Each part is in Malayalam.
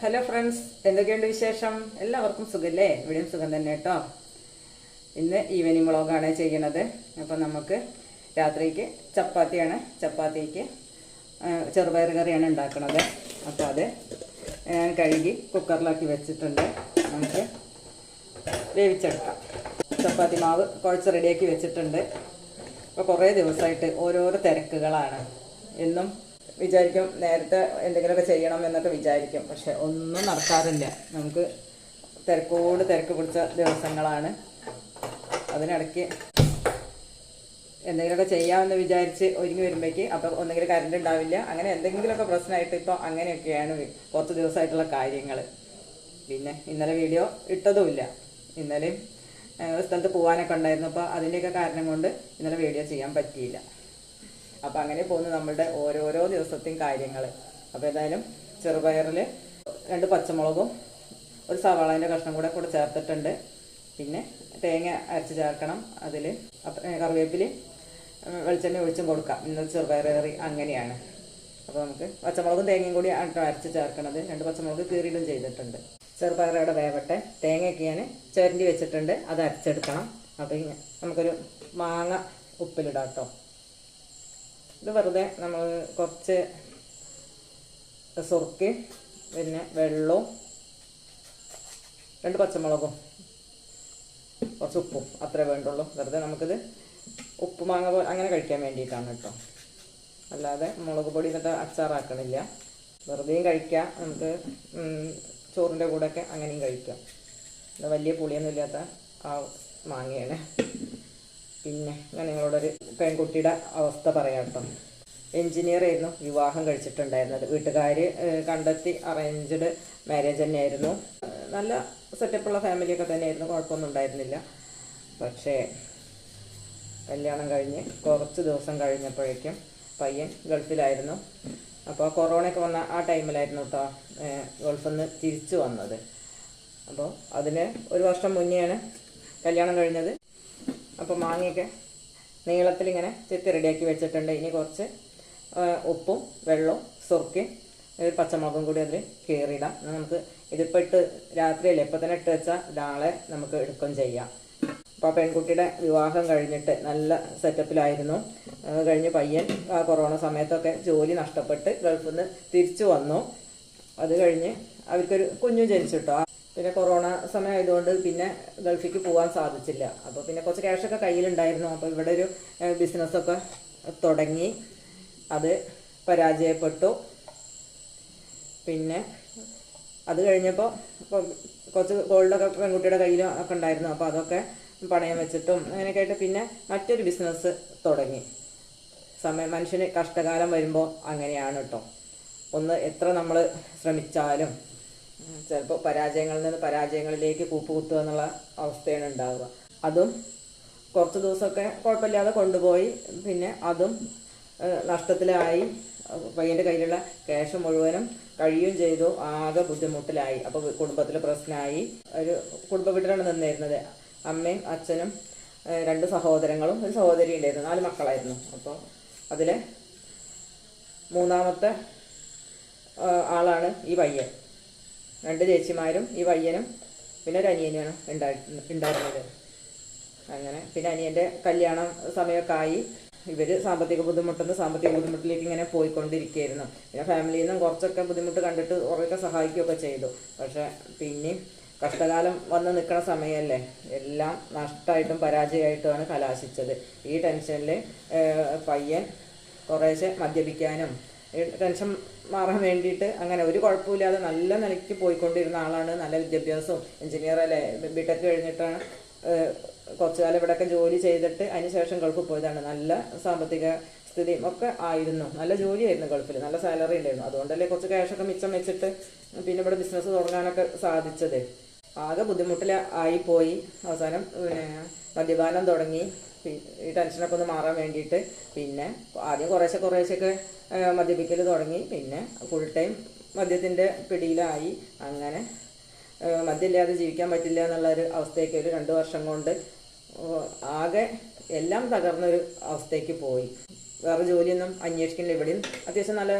ഹലോ ഫ്രണ്ട്സ് എന്തൊക്കെയുണ്ട് വിശേഷം? എല്ലാവർക്കും സുഖല്ലേ? ഇവിടെയും സുഖം തന്നെ കേട്ടോ. ഇന്ന് ഈവനിങ് വ്ളോഗാണ് ചെയ്യണത് അപ്പം നമുക്ക് രാത്രിക്ക് ചപ്പാത്തിയാണ്. ചപ്പാത്തിക്ക് ചെറുപയർ കറിയാണ് ഉണ്ടാക്കുന്നത് അപ്പോൾ അത് ഞാൻ കഴുകി കുക്കറിലാക്കി വെച്ചിട്ടുണ്ട്. നമുക്ക് വേവിച്ചെടുക്കാം. ചപ്പാത്തി മാവ് കുഴച്ച് റെഡിയാക്കി വെച്ചിട്ടുണ്ട്. അപ്പോൾ കുറേ ദിവസമായിട്ട് ഓരോരോ തിരക്കുകളാണ്. എന്നും വിചാരിക്കും നേരത്തെ എന്തെങ്കിലുമൊക്കെ ചെയ്യണം എന്നൊക്കെ വിചാരിക്കും. പക്ഷെ ഒന്നും നടക്കാറില്ല. നമുക്ക് തിരക്കോട് തിരക്ക് പിടിച്ച ദിവസങ്ങളാണ്. അതിനിടയ്ക്ക് എന്തെങ്കിലുമൊക്കെ ചെയ്യാമെന്ന് വിചാരിച്ച് ഒരുങ്ങി വരുമ്പോഴേക്ക് അപ്പം ഒന്നെങ്കിലും കറണ്ട് ഉണ്ടാവില്ല. അങ്ങനെ എന്തെങ്കിലുമൊക്കെ പ്രശ്നമായിട്ട് ഇപ്പോൾ അങ്ങനെയൊക്കെയാണ് കുറച്ച് ദിവസമായിട്ടുള്ള കാര്യങ്ങൾ പിന്നെ ഇന്നലെ വീഡിയോ ഇട്ടതുമില്ല. ഇന്നലെയും സ്ഥലത്ത് പോകാനൊക്കെ ഉണ്ടായിരുന്നു. അപ്പോൾ അതിന്റെയൊക്കെ കാരണം കൊണ്ട് ഇന്നലെ വീഡിയോ ചെയ്യാൻ പറ്റിയില്ല. അപ്പോൾ അങ്ങനെ പോകുന്നു നമ്മളുടെ ഓരോരോ ദിവസത്തെയും കാര്യങ്ങൾ അപ്പോൾ ഏതായാലും ചെറുപയറിൽ രണ്ട് പച്ചമുളകും ഒരു സവാളേന്റെ കഷ്ണം കൂടെ കൂടെ ചേർത്തിട്ടുണ്ട്. പിന്നെ തേങ്ങ അരച്ച് ചേർക്കണം അതിൽ കറിവേപ്പിൽ വെളിച്ചെണ്ണ ഒഴിച്ചും കൊടുക്കാം. ഇന്നത്തെ ചെറുപയർ കറി അങ്ങനെയാണ്. അപ്പോൾ നമുക്ക് പച്ചമുളകും തേങ്ങയും കൂടി അരച്ച് ചേർക്കണത്. രണ്ട് പച്ചമുളക് കീറിയിടും ചെയ്തിട്ടുണ്ട്. ചെറുപയറയുടെ വേവട്ടെ. തേങ്ങയൊക്കെ ഞാൻ ചിരണ്ടി വെച്ചിട്ടുണ്ട്. അത് അരച്ചെടുക്കണം. അപ്പോൾ നമുക്കൊരു മാങ്ങ ഉപ്പിലിടാം കേട്ടോ. ഇത് വെറുതെ നമ്മൾ കുറച്ച് സുറുക്ക് പിന്നെ വെള്ളവും രണ്ട് പച്ചമുളകും കുറച്ച് ഉപ്പും അത്രേ വേണ്ടുള്ളൂ. വെറുതെ നമുക്കിത് ഉപ്പ് മാങ്ങ പോലെ അങ്ങനെ കഴിക്കാൻ വേണ്ടിയിട്ടാണ് കേട്ടോ. അല്ലാതെ മുളക് പൊടി എന്നിട്ട് അച്ചാറാക്കണില്ല. വെറുതെയും കഴിക്കാം. നമുക്ക് ചോറിന്റെ കൂടെയൊക്കെ അങ്ങനെയും കഴിക്കാം. വലിയ പുളിയൊന്നും ഇല്ലാത്ത ആ മാങ്ങയാണ്. പിന്നെ ഞാൻ നിങ്ങളോടൊരു പെൺകുട്ടിയുടെ അവസ്ഥ പറയാം കേട്ടോ. എഞ്ചിനീയർ ആയിരുന്നു. വിവാഹം കഴിച്ചിട്ടുണ്ടായിരുന്നത്. വീട്ടുകാർ കണ്ടെത്തി അറേഞ്ച്ഡ് മാരേജ് തന്നെയായിരുന്നു. നല്ല സെറ്റപ്പുള്ള ഫാമിലിയൊക്കെ തന്നെയായിരുന്നു. കുഴപ്പമൊന്നും ഉണ്ടായിരുന്നില്ല. പക്ഷേ കല്യാണം കഴിഞ്ഞ് കുറച്ച് ദിവസം കഴിഞ്ഞപ്പോഴേക്കും പയ്യൻ ഗൾഫിലായിരുന്നു. അപ്പോൾ കൊറോണയൊക്കെ വന്ന ആ ടൈമിലായിരുന്നു കേട്ടോ ഗൾഫിൽ നിന്ന് തിരിച്ചു വന്നത്. അപ്പോൾ അതിന് ഒരു വർഷം മുന്നെയാണ് കല്യാണം കഴിഞ്ഞത്. അപ്പോൾ മാങ്ങയൊക്കെ നീളത്തിലിങ്ങനെ ചെത്തി റെഡിയാക്കി വെച്ചിട്ടുണ്ട്. ഇനി കുറച്ച് ഉപ്പും വെള്ളവും സുറുക്കയും ഒരു പച്ചമുളകും കൂടി അതിൽ കീറിയിടാം. നമുക്ക് ഇതിപ്പോൾ ഇട്ട് രാത്രിയല്ലേ? ഇപ്പം തന്നെ ഇട്ട് വെച്ചാൽ നാളെ നമുക്ക് എടുക്കുകയും ചെയ്യാം. അപ്പോൾ പെൺകുട്ടിയുടെ വിവാഹം കഴിഞ്ഞിട്ട് നല്ല സെറ്റപ്പിലായിരുന്നു അത് കഴിഞ്ഞ് പയ്യൻ ആ കൊറോണ സമയത്തൊക്കെ ജോലി നഷ്ടപ്പെട്ട് ഗൾഫിൽ നിന്ന് തിരിച്ചു വന്നു. അത് കഴിഞ്ഞ് അവർക്കൊരു കുഞ്ഞു ജനിച്ചിട്ടോ? പിന്നെ കൊറോണ സമയമായതുകൊണ്ട് പിന്നെ ഗൾഫിക്ക് പോകാൻ സാധിച്ചില്ല. അപ്പോൾ പിന്നെ കുറച്ച് ക്യാഷൊക്കെ കയ്യിലുണ്ടായിരുന്നു. അപ്പോൾ ഇവിടെ ഒരു ബിസിനസ്സൊക്കെ തുടങ്ങി. അത് പരാജയപ്പെട്ടു. പിന്നെ അത് കഴിഞ്ഞപ്പോൾ കുറച്ച് ഗോൾഡൊക്കെ പെൺകുട്ടിയുടെ കയ്യിൽ ഒക്കെ ഉണ്ടായിരുന്നു. അപ്പോൾ അതൊക്കെ പണയം വെച്ചിട്ടും അങ്ങനെയൊക്കെ ആയിട്ട് പിന്നെ മറ്റൊരു ബിസിനസ് തുടങ്ങി. സമയം മനുഷ്യന് കഷ്ടകാലം വരുമ്പോൾ അങ്ങനെയാണ് കേട്ടോ ഒന്ന് എത്ര നമ്മൾ ശ്രമിച്ചാലും ചിലപ്പോൾ പരാജയങ്ങളിൽ നിന്ന് പരാജയങ്ങളിലേക്ക് കൂപ്പുകുത്തുക എന്നുള്ള അവസ്ഥയാണ് ഉണ്ടാവുക. അതും കുറച്ച് ദിവസമൊക്കെ കുഴപ്പമില്ലാതെ കൊണ്ടുപോയി. പിന്നെ അതും നഷ്ടത്തിലായി. പയ്യന്റെ കയ്യിലുള്ള ക്യാഷ് മുഴുവനും കഴിയുകയും ചെയ്തു. ആകെ ബുദ്ധിമുട്ടിലായി. അപ്പോൾ കുടുംബത്തിൽ പ്രശ്നമായി. ഒരു കുടുംബ വീട്ടിലാണ് നിന്നിരുന്നത്. അമ്മയും അച്ഛനും രണ്ട് സഹോദരങ്ങളും ഒരു സഹോദരി ഉണ്ടായിരുന്നു. നാല് മക്കളായിരുന്നു. അപ്പോൾ അതിലെ മൂന്നാമത്തെ ആളാണ് ഈ പയ്യൻ. രണ്ട് ചേച്ചിമാരും ഈ പയ്യനും പിന്നെ ഒരു ഉണ്ടായി ഉണ്ടായിരുന്നത്. അങ്ങനെ പിന്നെ അനിയന്റെ കല്യാണം സമയമൊക്കെ ആയി ഇവർ സാമ്പത്തിക ബുദ്ധിമുട്ടുന്ന സാമ്പത്തിക ബുദ്ധിമുട്ടിലേക്ക് ഇങ്ങനെ പോയിക്കൊണ്ടിരിക്കുകയായിരുന്നു പിന്നെ ഫാമിലിയിൽ നിന്നും കുറച്ചൊക്കെ ബുദ്ധിമുട്ട് കണ്ടിട്ട് കുറേയൊക്കെ സഹായിക്കുകയൊക്കെ ചെയ്തു. പക്ഷെ പിന്നെയും കഷ്ടകാലം വന്ന് നിൽക്കുന്ന സമയമല്ലേ എല്ലാം നഷ്ടമായിട്ടും പരാജയമായിട്ടുമാണ് കലാശിച്ചത്. ഈ ടെൻഷനിൽ പയ്യൻ കുറേശ്ശെ മദ്യപിക്കാനും ടെൻഷൻ മാറാൻ വേണ്ടിയിട്ട് അങ്ങനെ ഒരു കുഴപ്പമില്ലാതെ നല്ല നിലയ്ക്ക് പോയിക്കൊണ്ടിരുന്ന ആളാണ്. നല്ല വിദ്യാഭ്യാസവും എഞ്ചിനീയർ അല്ലേ? ബിടെക് കഴിഞ്ഞിട്ടാണ് കുറച്ചു കാലം ഇവിടെയൊക്കെ ജോലി ചെയ്തിട്ട് അതിനുശേഷം ശേഷം ഗൾഫിൽ പോയതാണ്. നല്ല സാമ്പത്തിക സ്ഥിതിയും ഒക്കെ ആയിരുന്നു. നല്ല ജോലിയായിരുന്നു ഗൾഫിൽ നല്ല സാലറി ഉണ്ടായിരുന്നു. അതുകൊണ്ടല്ലേ കുറച്ച് ക്യാഷൊക്കെ മിച്ചം വെച്ചിട്ട് പിന്നെ ഇവിടെ ബിസിനസ് തുടങ്ങാനൊക്കെ സാധിച്ചത്. ആകെ ബുദ്ധിമുട്ടിൽ ആയിപ്പോയി അവസാനം പിന്നെ മദ്യപാനം തുടങ്ങി. ഈ ടെൻഷനൊക്കെ ഒന്ന് മാറാൻ വേണ്ടിയിട്ട് പിന്നെ ആദ്യം കുറേശ്ശെ കുറേശ്ശെയൊക്കെ മദ്യപിക്കൽ തുടങ്ങി. പിന്നെ ഫുൾ ടൈം മദ്യത്തിന്റെ പിടിയിലായി. അങ്ങനെ മദ്യമില്ലാതെ ജീവിക്കാൻ പറ്റില്ല എന്നുള്ളൊരു അവസ്ഥയൊക്കെ ഒരു രണ്ട് വർഷം കൊണ്ട് ആകെ എല്ലാം തകർന്നൊരു അവസ്ഥയ്ക്ക് പോയി. വേറെ ജോലിയൊന്നും അന്വേഷിക്കുന്നില്ല. ഇവിടെയും അത്യാവശ്യം നല്ല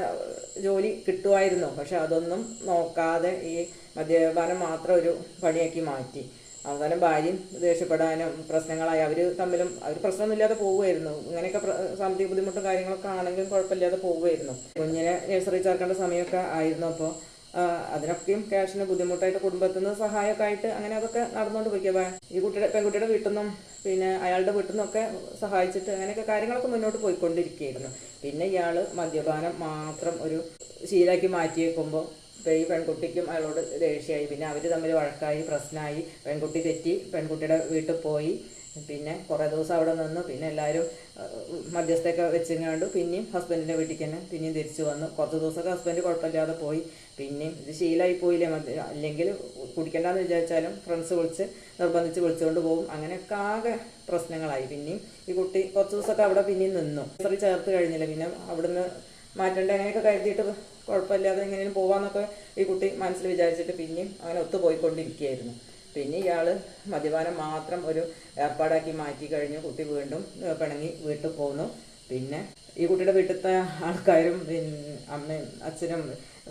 ജോലി കിട്ടുമായിരുന്നു. പക്ഷെ അതൊന്നും നോക്കാതെ ഈ മദ്യപാനം മാത്രം ഒരു പണിയാക്കി മാറ്റി. അവസാനം ഭാര്യയും ദേഷ്യപ്പെടാനും പ്രശ്നങ്ങളായി. അവർ തമ്മിലും അവർ പ്രശ്നമൊന്നുമില്ലാതെ പോവുമായിരുന്നു. ഇങ്ങനെയൊക്കെ സാമ്പത്തിക ബുദ്ധിമുട്ടും കാര്യങ്ങളൊക്കെ ആണെങ്കിലും കുഴപ്പമില്ലാതെ പോവുമായിരുന്നു. കുഞ്ഞിനെ നഴ്സറി ചേർക്കേണ്ട സമയമൊക്കെ ആയിരുന്നു അപ്പോൾ അതിനൊക്കെയും ക്യാഷിന് ബുദ്ധിമുട്ടായിട്ട് കുടുംബത്തിൽ നിന്ന് സഹായമൊക്കെ ആയിട്ട് അങ്ങനെ അതൊക്കെ നടന്നുകൊണ്ട് പോയിക്കുക ഈ കുട്ടിയുടെ പെൺകുട്ടിയുടെ വീട്ടിൽ നിന്നും പിന്നെ അയാളുടെ വീട്ടിൽ നിന്നൊക്കെ സഹായിച്ചിട്ട് അങ്ങനെയൊക്കെ കാര്യങ്ങളൊക്കെ മുന്നോട്ട് പോയിക്കൊണ്ടിരിക്കുകയായിരുന്നു. പിന്നെ ഇയാൾ മദ്യപാനം മാത്രം ഒരു ശീലാക്കി മാറ്റി വെക്കുമ്പോൾ ഈ പെൺകുട്ടിക്കും അയാളോട് ദേഷ്യമായി. പിന്നെ അവർ തമ്മിൽ വഴക്കായി പ്രശ്നമായി. പെൺകുട്ടി തെറ്റി പെൺകുട്ടിയുടെ വീട്ടിൽ പോയി. പിന്നെ കുറേ ദിവസം അവിടെ നിന്നു. പിന്നെ എല്ലാവരും മധ്യസ്ഥയൊക്കെ വെച്ചിങ്ങാണ്ട് പിന്നെയും ഹസ്ബൻഡിന്റെ വീട്ടിൽ തന്നെ പിന്നെയും തിരിച്ചു വന്നു. കുറച്ച് ദിവസമൊക്കെ ഹസ്ബൻഡ് കുഴപ്പമില്ലാതെ പോയി. പിന്നെയും ഇത് ശീലമായി പോയില്ലേ? മദ്യ അല്ലെങ്കിൽ കുടിക്കണ്ടെന്ന് വിചാരിച്ചാലും ഫ്രണ്ട്സ് വിളിച്ച് നിർബന്ധിച്ച് വിളിച്ചുകൊണ്ട് പോകും. അങ്ങനെയൊക്കെ ആകെ പ്രശ്നങ്ങളായി. പിന്നെയും ഈ കുട്ടി കുറച്ച് ദിവസമൊക്കെ അവിടെ പിന്നെയും നിന്നു. ചേർത്ത് കഴിഞ്ഞില്ല. പിന്നെ അവിടുന്ന് മാറ്റേണ്ട? അങ്ങനെയൊക്കെ കരുതിയിട്ട് കുഴപ്പമില്ലാതെ എങ്ങനെയും പോവാന്നൊക്കെ ഈ കുട്ടി മനസ്സിൽ വിചാരിച്ചിട്ട് പിന്നെയും അങ്ങനെ ഒത്തുപോയിക്കൊണ്ടിരിക്കുകയായിരുന്നു. പിന്നെ ഇയാൾ മദ്യപാനം മാത്രം ഒരു ഏർപ്പാടാക്കി മാറ്റി കഴിഞ്ഞു. കുട്ടി വീണ്ടും പിണങ്ങി വീട്ടിൽ പോന്നു. പിന്നെ ഈ കുട്ടിയുടെ വീട്ടിലത്തെ ആൾക്കാരും പിന്നെ അമ്മയും അച്ഛനും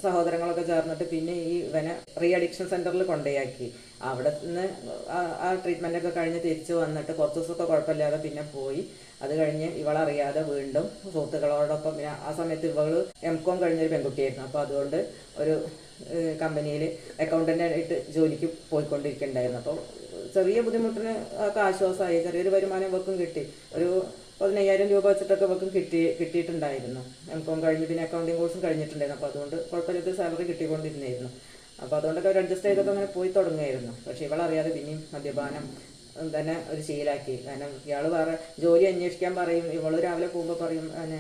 സഹോദരങ്ങളൊക്കെ ചേർന്നിട്ട് പിന്നെ ഈ ഇവനെ റീ അഡിക്ഷൻ സെന്ററിൽ കൊണ്ടുപോയാക്കി അവിടെ നിന്ന് ആ ട്രീറ്റ്മെന്റൊക്കെ കഴിഞ്ഞ് തിരിച്ചു വന്നിട്ട് കുറച്ച് ദിവസമൊക്കെ കുഴപ്പമില്ലാതെ പിന്നെ പോയി. അത് കഴിഞ്ഞ് ഇവളറിയാതെ വീണ്ടും സുഹൃത്തുക്കളോടൊപ്പം പിന്നെ ആ സമയത്ത് ഇവൾ എം കോം കഴിഞ്ഞൊരു പെൺകുട്ടിയായിരുന്നു. അപ്പോൾ അതുകൊണ്ട് ഒരു കമ്പനിയിൽ അക്കൗണ്ടന്റ് ആയിട്ട് ജോലിക്ക് പോയിക്കൊണ്ടിരിക്കുന്നുണ്ടായിരുന്നു അപ്പോൾ ചെറിയ ബുദ്ധിമുട്ടിന് ഒക്കെ ആശ്വാസമായി. ചെറിയൊരു വരുമാനം ഇവർക്കും കിട്ടി. ഒരു പതിനയ്യായിരം രൂപ വെച്ചിട്ടൊക്കെ ഇവക്കും കിട്ടി കിട്ടിയിട്ടുണ്ടായിരുന്നു. എം കോം കഴിഞ്ഞ് പിന്നെ അക്കൗണ്ടിങ് കോഴ്സും കഴിഞ്ഞിട്ടുണ്ടായിരുന്നു. അപ്പോൾ അതുകൊണ്ട് കുഴപ്പമില്ലാത്ത സാലറി കിട്ടിക്കൊണ്ടിരുന്നായിരുന്നു. അപ്പോൾ അതുകൊണ്ടൊക്കെ അവർ അഡ്ജസ്റ്റ് ചെയ്തൊക്കെ അങ്ങനെ പോയി തുടങ്ങുമായിരുന്നു. പക്ഷേ ഇവളറിയാതെ പിന്നെയും മദ്യപാനം തന്നെ ഒരു ശീലാക്കി. കാരണം ഇയാൾ വേറെ ജോലി അന്വേഷിക്കാൻ പറയും. ഇവൾ രാവിലെ പോകുമ്പോൾ പറയും അങ്ങനെ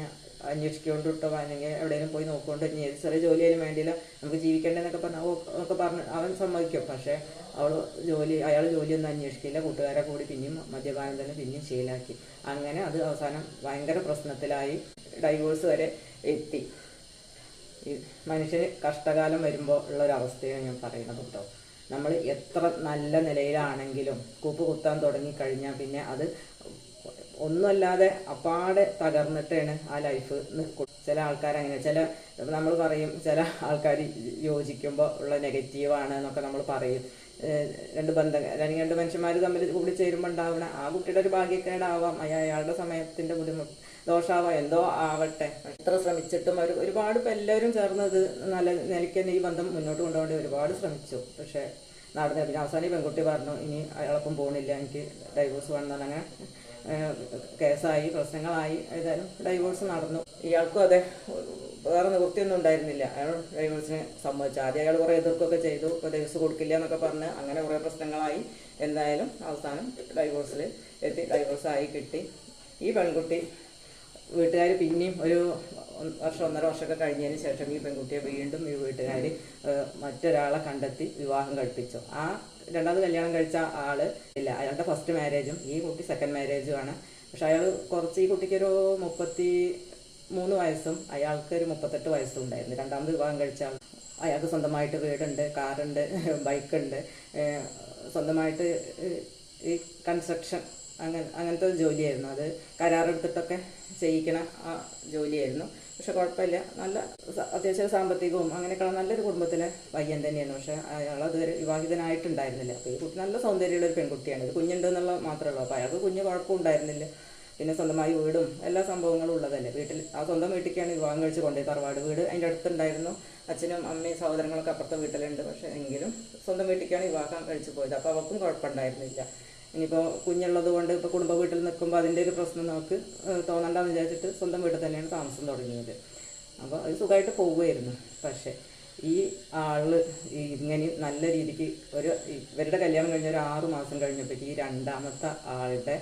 അന്വേഷിക്കൊണ്ട് വിട്ടോ? അല്ലെങ്കിൽ എവിടെയെങ്കിലും പോയി നോക്കിക്കൊണ്ട് ചെറിയ ജോലിയായാലും വേണ്ടിയില്ല. നമുക്ക് ജീവിക്കേണ്ടതെന്നൊക്കെ പറഞ്ഞാൽ ഒക്കെ പറഞ്ഞ് അവൻ സമ്മതിക്കും. പക്ഷേ അവൾ ജോലി അയാൾ ജോലിയൊന്നും അന്വേഷിക്കില്ല. കൂട്ടുകാരെ കൂടി പിന്നെയും മദ്യപാനം തന്നെ പിന്നെയും ശീലാക്കി. അങ്ങനെ അത് അവസാനം ഭയങ്കര പ്രശ്നത്തിലായി ഡൈവോഴ്സ് വരെ എത്തി. മനുഷ്യന് കഷ്ടകാലം വരുമ്പോൾ ഉള്ള ഒരു അവസ്ഥയാണ് ഞാൻ പറയുന്നത് കേട്ടോ. നമ്മൾ എത്ര നല്ല നിലയിലാണെങ്കിലും കൂപ്പ് കുത്താൻ തുടങ്ങിക്കഴിഞ്ഞാൽ പിന്നെ അത് ഒന്നുമല്ലാതെ അപ്പാടെ തകർന്നിട്ടാണ് ആ ലൈഫ് നിൽക്കും ചില ആൾക്കാർ അങ്ങനെ ചില നമ്മൾ പറയും ചില ആൾക്കാർ യോജിക്കുമ്പോൾ ഉള്ള നെഗറ്റീവാണ് എന്നൊക്കെ നമ്മൾ പറയും. രണ്ട് ബന്ധം അല്ലെങ്കിൽ രണ്ട് മനുഷ്യന്മാർ തമ്മിൽ കൂടി ചേരുമ്പോൾ ഉണ്ടാവണ ആ കുട്ടിയുടെ ഒരു ഭാഗ്യക്കേടാവാം. അയാ- അയാളുടെ സമയത്തിന്റെ ബുദ്ധിമുട്ട് ദോഷാവാം. എന്തോ ആവട്ടെ. എത്ര ശ്രമിച്ചിട്ടും അവർ ഒരുപാട് ഇപ്പം എല്ലാവരും ചേർന്നത് നല്ല നിലയ്ക്ക് തന്നെ ഈ ബന്ധം മുന്നോട്ട് കൊണ്ടുപോകേണ്ടി ഒരുപാട് ശ്രമിച്ചു. പക്ഷേ നടന്നില്ല അവസാനം ഈ പെൺകുട്ടി പറഞ്ഞു ഇനി അയാളൊപ്പം പോകണില്ല എനിക്ക് ഡൈവോഴ്സ് വേണമെന്ന് അങ്ങനെ കേസായി പ്രശ്നങ്ങളായി. ഏതായാലും ഡൈവോഴ്സ് നടന്നു. ഇയാൾക്കും അതെ വേറെ നിവൃത്തിയൊന്നും ഉണ്ടായിരുന്നില്ല. അയാൾ ഡൈവോഴ്സിന് സമ്മതിച്ചു. ആദ്യം അയാൾ കുറേ എതിർക്കൊക്കെ ചെയ്തു. ഇപ്പോൾ ഡൈവോഴ്സ് കൊടുക്കില്ല എന്നൊക്കെ പറഞ്ഞ് അങ്ങനെ കുറേ പ്രശ്നങ്ങളായി. എന്തായാലും അവസാനം ഡൈവോഴ്സിൽ എത്തി. ഡൈവോഴ്സായി കിട്ടി. ഈ പെൺകുട്ടി വീട്ടുകാർ പിന്നെയും ഒരു വർഷം ഒന്നര വർഷമൊക്കെ കഴിഞ്ഞതിന് ശേഷം ഈ പെൺകുട്ടിയെ വീണ്ടും ഈ വീട്ടുകാർ മറ്റൊരാളെ കണ്ടെത്തി വിവാഹം കഴിപ്പിച്ചു. ആ രണ്ടാമത് കല്യാണം കഴിച്ച ആൾ ഇല്ല. അയാളുടെ ഫസ്റ്റ് മാരേജും ഈ കുട്ടി സെക്കൻഡ് മാരേജും ആണ് പക്ഷെ അയാൾ കുറച്ച് ഈ കുട്ടിക്കൊരു മുപ്പത്തി മൂന്ന് വയസ്സും അയാൾക്ക് ഒരു മുപ്പത്തെട്ട് വയസ്സും ഉണ്ടായിരുന്നു. രണ്ടാമത് വിവാഹം കഴിച്ച ആൾ അയാൾക്ക് സ്വന്തമായിട്ട് വീടുണ്ട് കാറുണ്ട് ബൈക്കുണ്ട്. സ്വന്തമായിട്ട് ഈ കൺസ്ട്രക്ഷൻ അങ്ങനെ അങ്ങനത്തെ ജോലിയായിരുന്നു. അത് കരാറെടുത്തിട്ടൊക്കെ ചെയ്യിക്കണ ആ ജോലിയായിരുന്നു. പക്ഷെ കുഴപ്പമില്ല. നല്ല അത്യാവശ്യം സാമ്പത്തികവും അങ്ങനെയൊക്കെയുള്ള നല്ലൊരു കുടുംബത്തിലെ പയ്യൻ തന്നെയാണ്. പക്ഷെ അയാൾ അതുവരെ വിവാഹിതനായിട്ടുണ്ടായിരുന്നില്ല. അപ്പോൾ ഈ കുട്ടി നല്ല സൗന്ദര്യമുള്ള ഒരു പെൺകുട്ടിയാണ്. ഒരു കുഞ്ഞുണ്ട് എന്നുള്ള മാത്രമേ ഉള്ളൂ. അപ്പോൾ അയാൾക്ക് കുഞ്ഞ് കുഴപ്പമുണ്ടായിരുന്നില്ല. പിന്നെ സ്വന്തമായി വീടും എല്ലാ സംഭവങ്ങളും ഉള്ളതല്ലേ. വീട്ടിൽ ആ സ്വന്തം വീട്ടിലേക്കാണ് വിവാഹം കഴിച്ച് കൊണ്ടുപോയി തറവാട് വീട് അതിന്റെ അടുത്തുണ്ടായിരുന്നു. അച്ഛനും അമ്മയും സഹോദരങ്ങളൊക്കെ അപ്പുറത്തെ വീട്ടിലുണ്ട്. പക്ഷേ എങ്കിലും സ്വന്തം വീട്ടിലേക്കാണ് വിവാഹം കഴിച്ച് പോയത്. അപ്പോൾ അവർക്കും കുഴപ്പമുണ്ടായിരുന്നില്ല. ഇനിയിപ്പോൾ കുഞ്ഞുള്ളത് കൊണ്ട് ഇപ്പോൾ കുടുംബ വീട്ടിൽ നിൽക്കുമ്പോൾ അതിന്റെ ഒരു പ്രശ്നം നമുക്ക് തോന്നണ്ടെന്ന് വിചാരിച്ചിട്ട് സ്വന്തം വീട്ടിൽ തന്നെയാണ് താമസം തുടങ്ങിയത്. അപ്പോൾ അത് സുഖമായിട്ട് പോവുമായിരുന്നു പക്ഷേ ഈ ആൾ ഇങ്ങനെ നല്ല രീതിക്ക് ഒരു ഇവരുടെ കല്യാണം കഴിഞ്ഞ ഒരു ആറു മാസം കഴിഞ്ഞപ്പോഴേക്ക് ഈ രണ്ടാമത്തെ ആളുടെ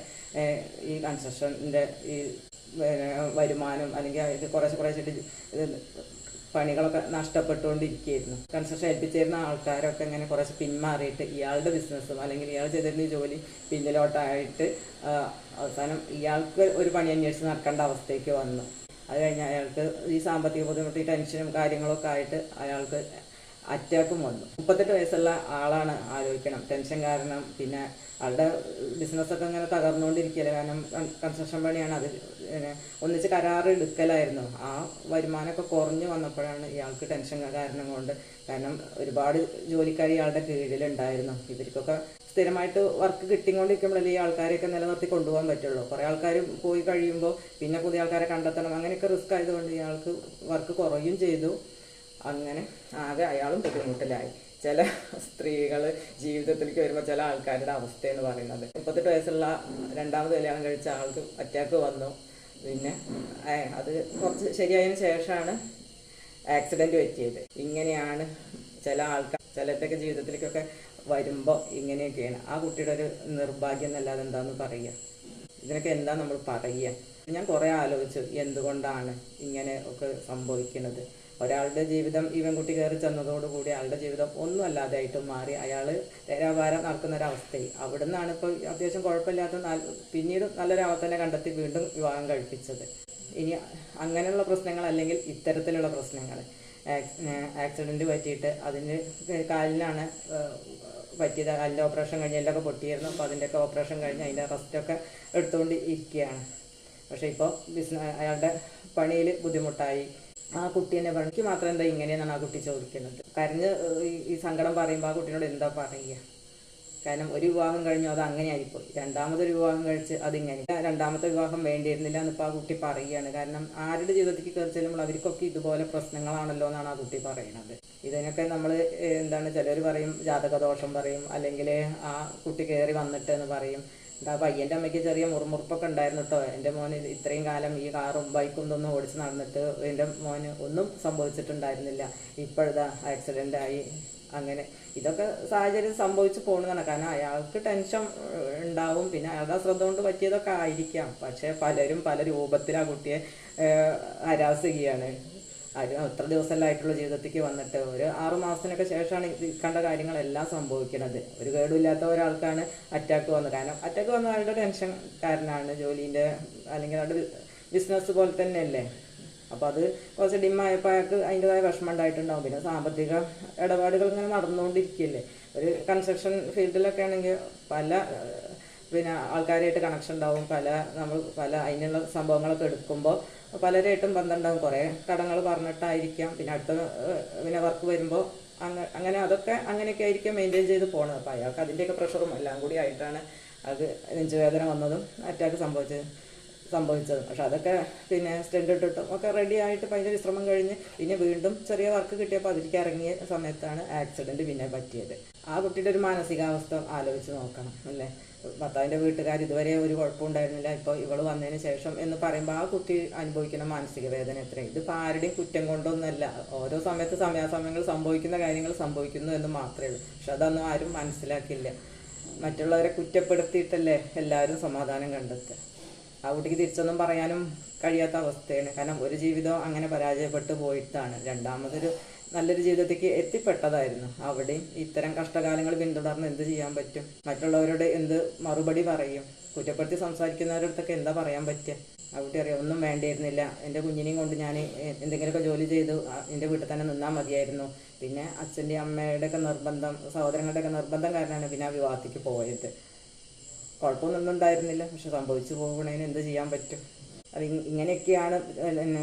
ഈ കൺസ്ട്രക്ഷന്റെ ഈ വരുമാനം അല്ലെങ്കിൽ ഇത് കുറേശ്ശെ കുറേശ്ശെ പണികളൊക്കെ നഷ്ടപ്പെട്ടുകൊണ്ടിരിക്കുകയായിരുന്നു. കൺസ്ട്രക്ഷൻ ഏൽപ്പിച്ചിരുന്ന ആൾക്കാരൊക്കെ ഇങ്ങനെ കുറച്ച് പിന്മാറിയിട്ട് ഇയാളുടെ ബിസിനസ്സും അല്ലെങ്കിൽ ഇയാൾ ചെയ്തിരുന്ന ജോലി പിന്നിലോട്ടായിട്ട് അവസാനം ഇയാൾക്ക് ഒരു പണി അന്വേഷിച്ച് നടക്കേണ്ട അവസ്ഥയ്ക്ക് വന്നു. അത് കഴിഞ്ഞ് അയാൾക്ക് ഈ സാമ്പത്തിക ബുദ്ധിമുട്ട് ടെൻഷനും കാര്യങ്ങളൊക്കെ ആയിട്ട് അയാൾക്ക് അറ്റാക്കും വന്നു. മുപ്പത്തെട്ട് വയസ്സുള്ള ആളാണ് ആലോചിക്കണം. ടെൻഷൻ കാരണം പിന്നെ ആളുടെ ബിസിനസ്സൊക്കെ ഇങ്ങനെ തകർന്നുകൊണ്ടിരിക്കുകയല്ലേ. കാരണം കൺസ്ട്രക്ഷൻ പണിയാണ്. അത് ഒന്നിച്ച് കരാറ് എടുക്കലായിരുന്നു. ആ വരുമാനമൊക്കെ കുറഞ്ഞു വന്നപ്പോഴാണ് ഇയാൾക്ക് ടെൻഷൻ കാരണം കൊണ്ട് കാരണം ഒരുപാട് ജോലിക്കാർ ഇയാളുടെ കീഴിലുണ്ടായിരുന്നു. ഇവർക്കൊക്കെ സ്ഥിരമായിട്ട് വർക്ക് കിട്ടിക്കൊണ്ടിരിക്കുമ്പോഴല്ലേ ഈ ആൾക്കാരെയൊക്കെ നിലനിർത്തി കൊണ്ടുപോകാൻ പറ്റുള്ളൂ. കുറേ ആൾക്കാർ പോയി കഴിയുമ്പോൾ പിന്നെ പുതിയ ആൾക്കാരെ കണ്ടെത്തണം. അങ്ങനെയൊക്കെ റിസ്ക് ആയതുകൊണ്ട് ഇയാൾക്ക് വർക്ക് കുറയും ചെയ്തു. അങ്ങനെ ആകെ അയാളും ബുദ്ധിമുട്ടിലായി. ചില സ്ത്രീകൾ ജീവിതത്തിലേക്ക് വരുമ്പോൾ ചില ആൾക്കാരുടെ അവസ്ഥ എന്ന് പറയുന്നത്. മുപ്പത്തെട്ട് വയസ്സുള്ള രണ്ടാമത് കല്യാണം കഴിച്ച ആൾക്ക് അറ്റാക്ക് വന്നു. പിന്നെ അത് കുറച്ച് ശരിയായതിനു ശേഷമാണ് ആക്സിഡന്റ് പറ്റിയത്. ഇങ്ങനെയാണ് ചില ആൾക്കാർ ചിലരുടെയൊക്കെ ജീവിതത്തിലേക്കൊക്കെ വരുമ്പോൾ ഇങ്ങനെയൊക്കെയാണ്. ആ കുട്ടിയുടെ ഒരു നിർഭാഗ്യം എന്നല്ലാതെ എന്താന്ന് പറയുക ഇതിനൊക്കെ എന്താ നമ്മൾ പറയുക ഞാൻ കുറേ ആലോചിച്ചു എന്തുകൊണ്ടാണ് ഇങ്ങനെ ഒക്കെ സംഭവിക്കുന്നത്? ഒരാളുടെ ജീവിതം ഈ പെൺകുട്ടി കയറി ചെന്നതോടുകൂടി അയാളുടെ ജീവിതം ഒന്നും അല്ലാതെയായിട്ടും മാറി. അയാൾ തേരാഭാരം നടക്കുന്ന ഒരവസ്ഥയിൽ അവിടെ നിന്നാണ് ഇപ്പോൾ അത്യാവശ്യം കുഴപ്പമില്ലാത്ത പിന്നീട് നല്ലൊരാളെ തന്നെ കണ്ടെത്തി വീണ്ടും വിവാഹം കഴിപ്പിച്ചത്. ഇനി അങ്ങനെയുള്ള പ്രശ്നങ്ങൾ അല്ലെങ്കിൽ ഇത്തരത്തിലുള്ള പ്രശ്നങ്ങൾ ആക്സിഡന്റ് പറ്റിയിട്ട് അതിന് കാലിനാണ് പറ്റിയത്. കാലിന്റെ ഓപ്പറേഷൻ കഴിഞ്ഞ് എല്ലൊക്കെ പൊട്ടിയിരുന്നു. അപ്പോൾ അതിന്റെയൊക്കെ ഓപ്പറേഷൻ കഴിഞ്ഞ് അതിന്റെ റെസ്റ്റൊക്കെ എടുത്തുകൊണ്ട് ഇരിക്കുകയാണ് പക്ഷേ ഇപ്പോൾ ബിസിനസ് അയാളുടെ പണിയിൽ ബുദ്ധിമുട്ടായി. ആ കുട്ടി എന്നെ പറഞ്ഞു "എനിക്ക് മാത്രം എന്താ ഇങ്ങനെയെന്നാണ് ആ കുട്ടി ചോദിക്കുന്നത്? കരഞ്ഞ് ഈ- ഈ സങ്കടം പറയുമ്പോൾ ആ കുട്ടീനോട് എന്താ പറയുക കാരണം ഒരു വിവാഹം കഴിഞ്ഞു അത് അങ്ങനെ ആയിപ്പോയി രണ്ടാമതൊരു വിവാഹം കഴിച്ച് അതിങ്ങനെ. രണ്ടാമത്തെ വിവാഹം വേണ്ടിയിരുന്നില്ല എന്നിപ്പോൾ ആ കുട്ടി പറയുകയാണ് കാരണം ആരുടെ ജീവിതത്തിൽ കയറി ചെല്ലുമ്പോൾ അവർക്കൊക്കെ ഇതുപോലെ പ്രശ്നങ്ങളാണല്ലോ എന്നാണ് ആ കുട്ടി പറയുന്നത് ഇതിനൊക്കെ നമ്മൾ എന്താണ് ചിലർ പറയും ജാതകദോഷം പറയും അല്ലെങ്കിൽ ആ കുട്ടി കയറി വന്നിട്ട് എന്ന് പറയും. എന്താ പയ്യന്റെ അമ്മയ്ക്ക് ചെറിയ മുറുമുറുപ്പൊക്കെ ഉണ്ടായിരുന്നു കേട്ടോ എന്റെ മോൻ ഇത്രയും കാലം ഈ കാറും ബൈക്കും ഇതൊന്നും ഓടിച്ച് നടന്നിട്ട് എന്റെ മോന് ഒന്നും സംഭവിച്ചിട്ടുണ്ടായിരുന്നില്ല. ഇപ്പോഴതാ ആക്സിഡന്റ് ആയി. അങ്ങനെ ഇതൊക്കെ സാഹചര്യം സംഭവിച്ചു പോകുന്നതാണ് കാരണം അയാൾക്ക് ടെൻഷൻ ഉണ്ടാവും. പിന്നെ അയാളുടെ ശ്രദ്ധ കൊണ്ട് പറ്റിയതൊക്കെ ആയിരിക്കാം. പക്ഷേ പലരും പല രൂപത്തിൽ ആ കുട്ടിയെ ഹരാസ് ചെയ്യുകയാണ്. എത്ര ദിവസമല്ലായിട്ടുള്ള ജീവിതത്തിലേക്ക് വന്നിട്ട്. ഒരു ആറു മാസത്തിനൊക്കെ ശേഷമാണ് ഈ കണ്ട കാര്യങ്ങളെല്ലാം സംഭവിക്കുന്നത്. ഒരു കേടുമില്ലാത്ത ഒരാൾക്കാണ് അറ്റാക്ക് വന്നത്. കാരണം അറ്റാക്ക് വന്ന ആളുടെ ടെൻഷൻ കാരനാണ് ജോലീന്റെ അല്ലെങ്കിൽ അവരുടെ ബിസിനസ് പോലെ തന്നെയല്ലേ. അപ്പോൾ അത് കുറച്ച് ഡിമ്മായപ്പോൾ അയാൾക്ക് അതിന്റെതായ വിഷമം ഉണ്ടായിട്ടുണ്ടാവും. പിന്നെ സാമ്പത്തിക ഇടപാടുകൾ ഇങ്ങനെ നടന്നുകൊണ്ടിരിക്കുകയല്ലേ. ഒരു കൺസ്ട്രക്ഷൻ ഫീൽഡിലൊക്കെ ആണെങ്കിൽ പല പിന്നെ ആൾക്കാരായിട്ട് കണക്ഷൻ ഉണ്ടാവും. പല നമ്മൾ പല അതിനുള്ള സംഭവങ്ങളൊക്കെ എടുക്കുമ്പോൾ പലരായിട്ടും ബന്ധം ഉണ്ടാവും കുറേ കടങ്ങൾ പറഞ്ഞിട്ടായിരിക്കാം. പിന്നെ അടുത്ത പിന്നെ വർക്ക് വരുമ്പോൾ അങ്ങ അങ്ങനെ അതൊക്കെ അങ്ങനെയൊക്കെ ആയിരിക്കും മെയിന്റെയിൻ ചെയ്ത് പോണത്. അപ്പോൾ അയാൾക്ക് അതിന്റെയൊക്കെ പ്രഷറും എല്ലാം കൂടി ആയിട്ടാണ് അത് നെഞ്ചുവേദന വന്നതും അറ്റാക്ക് സംഭവിച്ചത്. സംഭവിച്ചത്. പക്ഷെ അതൊക്കെ പിന്നെ സ്റ്റെൻഡ് ഇട്ടിട്ടും ഒക്കെ റെഡി ആയിട്ട് അതിന്റെ വിശ്രമം കഴിഞ്ഞ് പിന്നെ വീണ്ടും ചെറിയ വർക്ക് കിട്ടിയപ്പോൾ അതിലേക്ക് ഇറങ്ങിയ സമയത്താണ് ആക്സിഡന്റ് പിന്നെ പറ്റിയത്. ആ കുട്ടിയുടെ ഒരു മാനസികാവസ്ഥ ആലോചിച്ച് നോക്കണം അല്ലേ? ഭർത്താവിന്റെ വീട്ടുകാർ ഇതുവരെ ഒരു കുഴപ്പമുണ്ടായിരുന്നില്ല ഇപ്പോൾ ഇവൾ വന്നതിന് ശേഷം എന്ന് പറയുമ്പോൾ ആ കുട്ടി അനുഭവിക്കുന്ന മാനസിക വേദന എത്രയും? ഇതിപ്പോൾ ആരുടെയും കുറ്റം കൊണ്ടൊന്നുമല്ല ഓരോ സമയത്ത് സമയാസമയങ്ങൾ സംഭവിക്കുന്ന കാര്യങ്ങൾ സംഭവിക്കുന്നു എന്ന് മാത്രമേ ഉള്ളൂ. പക്ഷെ അതൊന്നും ആരും മനസ്സിലാക്കില്ല മറ്റുള്ളവരെ കുറ്റപ്പെടുത്തിയിട്ടല്ലേ എല്ലാവരും സമാധാനം കണ്ടെത്തുക? ആ കുട്ടിക്ക് തിരിച്ചൊന്നും പറയാനും കഴിയാത്ത അവസ്ഥയാണ്. കാരണം ഒരു ജീവിതം അങ്ങനെ പരാജയപ്പെട്ടു പോയിട്ടാണ്. രണ്ടാമതൊരു നല്ലൊരു ജീവിതത്തേക്ക് എത്തിപ്പെട്ടതായിരുന്നു. അവിടെ ഇത്തരം കഷ്ടകാലങ്ങൾ പിന്തുടർന്ന് എന്ത് ചെയ്യാൻ പറ്റും? മറ്റുള്ളവരോട് എന്ത് മറുപടി പറയും? കുറ്റപ്പെടുത്തി സംസാരിക്കുന്നവരടുത്തൊക്കെ എന്താ പറയാൻ പറ്റുക? കുട്ടി അറിയാം ഒന്നും വേണ്ടിയിരുന്നില്ല. എന്റെ കുഞ്ഞിനെയും കൊണ്ട് ഞാൻ എന്തെങ്കിലുമൊക്കെ ജോലി ചെയ്തു. എന്റെ വീട്ടിൽ തന്നെ നിന്നാൽ മതിയായിരുന്നു. പിന്നെ അച്ഛന്റെ അമ്മയുടെയൊക്കെ നിർബന്ധം സഹോദരങ്ങളുടെയൊക്കെ നിർബന്ധം കാരണമാണ് പിന്നെ ആ വിവാഹത്തേക്ക് പോയത്. കുഴപ്പമൊന്നും ഉണ്ടായിരുന്നില്ല. പക്ഷെ സംഭവിച്ചു പോകണേന് എന്ത് ചെയ്യാൻ പറ്റും? അത് ഇങ്ങനെയൊക്കെയാണ്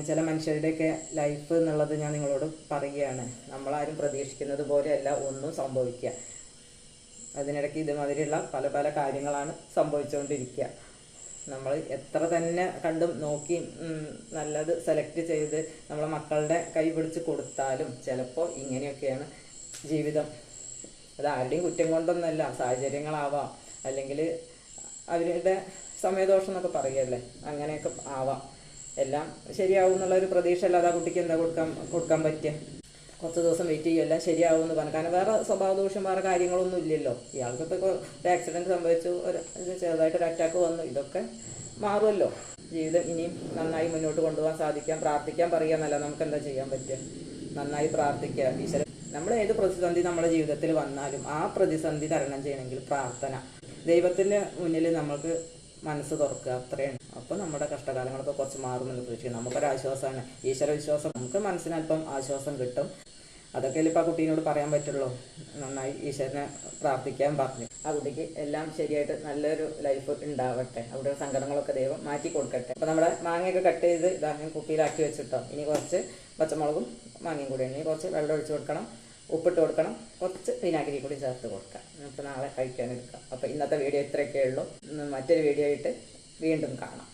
ചില മനുഷ്യരുടെയൊക്കെ ലൈഫ് എന്നുള്ളത് ഞാൻ നിങ്ങളോട് പറയുകയാണ്. നമ്മളാരും പ്രതീക്ഷിക്കുന്നത് പോലെയല്ല ഒന്നും സംഭവിക്കുക. അതിനിടയ്ക്ക് ഇതുമാതിരിയുള്ള പല പല കാര്യങ്ങളാണ് സംഭവിച്ചുകൊണ്ടിരിക്കുക. നമ്മൾ എത്ര തന്നെ കണ്ടും നോക്കി നല്ലത് സെലക്ട് ചെയ്ത് നമ്മളെ മക്കളുടെ കൈ പിടിച്ച് കൊടുത്താലും ചിലപ്പോൾ ഇങ്ങനെയൊക്കെയാണ് ജീവിതം. അത് ആരുടെയും കുറ്റം കൊണ്ടൊന്നല്ല സാഹചര്യങ്ങളാവാം. അല്ലെങ്കിൽ അവരുടെ സമയദോഷം എന്നൊക്കെ പറയുമല്ലേ അങ്ങനെയൊക്കെ ആവാം. എല്ലാം ശരിയാവും എന്നുള്ള ഒരു പ്രതീക്ഷ അല്ലാതെ ആ കുട്ടിക്ക് എന്താ കൊടുക്കാൻ കൊടുക്കാൻ പറ്റുക? കുറച്ച് ദിവസം വെയിറ്റ് ചെയ്യും എല്ലാം ശരിയാവും എന്ന് പറഞ്ഞു. കാരണം വേറെ സ്വഭാവ ദോഷം വേറെ കാര്യങ്ങളൊന്നും ഇല്ലല്ലോ. ഇയാൾക്കിപ്പോൾ ഒരു ആക്സിഡന്റ് സംഭവിച്ചു ഒരു ചെറുതായിട്ടൊരു അറ്റാക്ക് വന്നു. ഇതൊക്കെ മാറുമല്ലോ. ജീവിതം ഇനിയും നന്നായി മുന്നോട്ട് കൊണ്ടുപോകാൻ സാധിക്കാൻ പ്രാർത്ഥിക്കാൻ പറയുക എന്നല്ല. നമുക്ക് എന്താ ചെയ്യാൻ പറ്റുക? നന്നായി പ്രാർത്ഥിക്കുക. ഈശ്വരൻ നമ്മൾ ഏത് പ്രതിസന്ധി നമ്മുടെ ജീവിതത്തിൽ വന്നാലും ആ പ്രതിസന്ധി തരണം ചെയ്യണമെങ്കിൽ പ്രാർത്ഥന. ദൈവത്തിന്റെ മുന്നിൽ നമ്മൾക്ക് മനസ്സ് തുറക്കുക അത്രയാണ്. അപ്പോൾ നമ്മുടെ കഷ്ടകാലങ്ങളൊക്കെ കുറച്ച് മാറുമെന്ന് പ്രതീക്ഷിക്കും നമുക്കൊരു ആശ്വാസമാണ്. ഈശ്വര വിശ്വാസം. നമുക്ക് മനസ്സിനല്പം ആശ്വാസം കിട്ടും. അതൊക്കെ ഇപ്പോൾ ആ കുട്ടീനോട് പറയാൻ പറ്റുള്ളൂ. നന്നായി ഈശ്വരനെ പ്രാർത്ഥിക്കാൻ പറഞ്ഞു. ആ കുട്ടിക്ക് എല്ലാം ശരിയായിട്ട് നല്ലൊരു ലൈഫ് ഉണ്ടാവട്ടെ. അവിടെ സങ്കടങ്ങളൊക്കെ ദൈവം മാറ്റി കൊടുക്കട്ടെ. അപ്പോൾ നമ്മുടെ മാങ്ങയൊക്കെ കട്ട് ചെയ്ത് ഇതാ ഞാൻ കുപ്പിയിലാക്കി വെച്ചിട്ടോ. ഇനി കുറച്ച് പച്ചമുളകും മാങ്ങയും കൂടി ഇനി കുറച്ച് വെള്ളം ഒഴിച്ചു കൊടുക്കണം. ഉപ്പിട്ട് കൊടുക്കണം. കുറച്ച് വിനാഗിരി കൂടി ചേർത്ത് കൊടുക്കാം. അപ്പോൾ നാളെ കഴിക്കാൻ എടുക്കാം അപ്പോൾ ഇന്നത്തെ വീഡിയോ ഇത്രയൊക്കെ ഉള്ളൂ. മറ്റൊരു വീഡിയോ ആയിട്ട് വീണ്ടും കാണാം.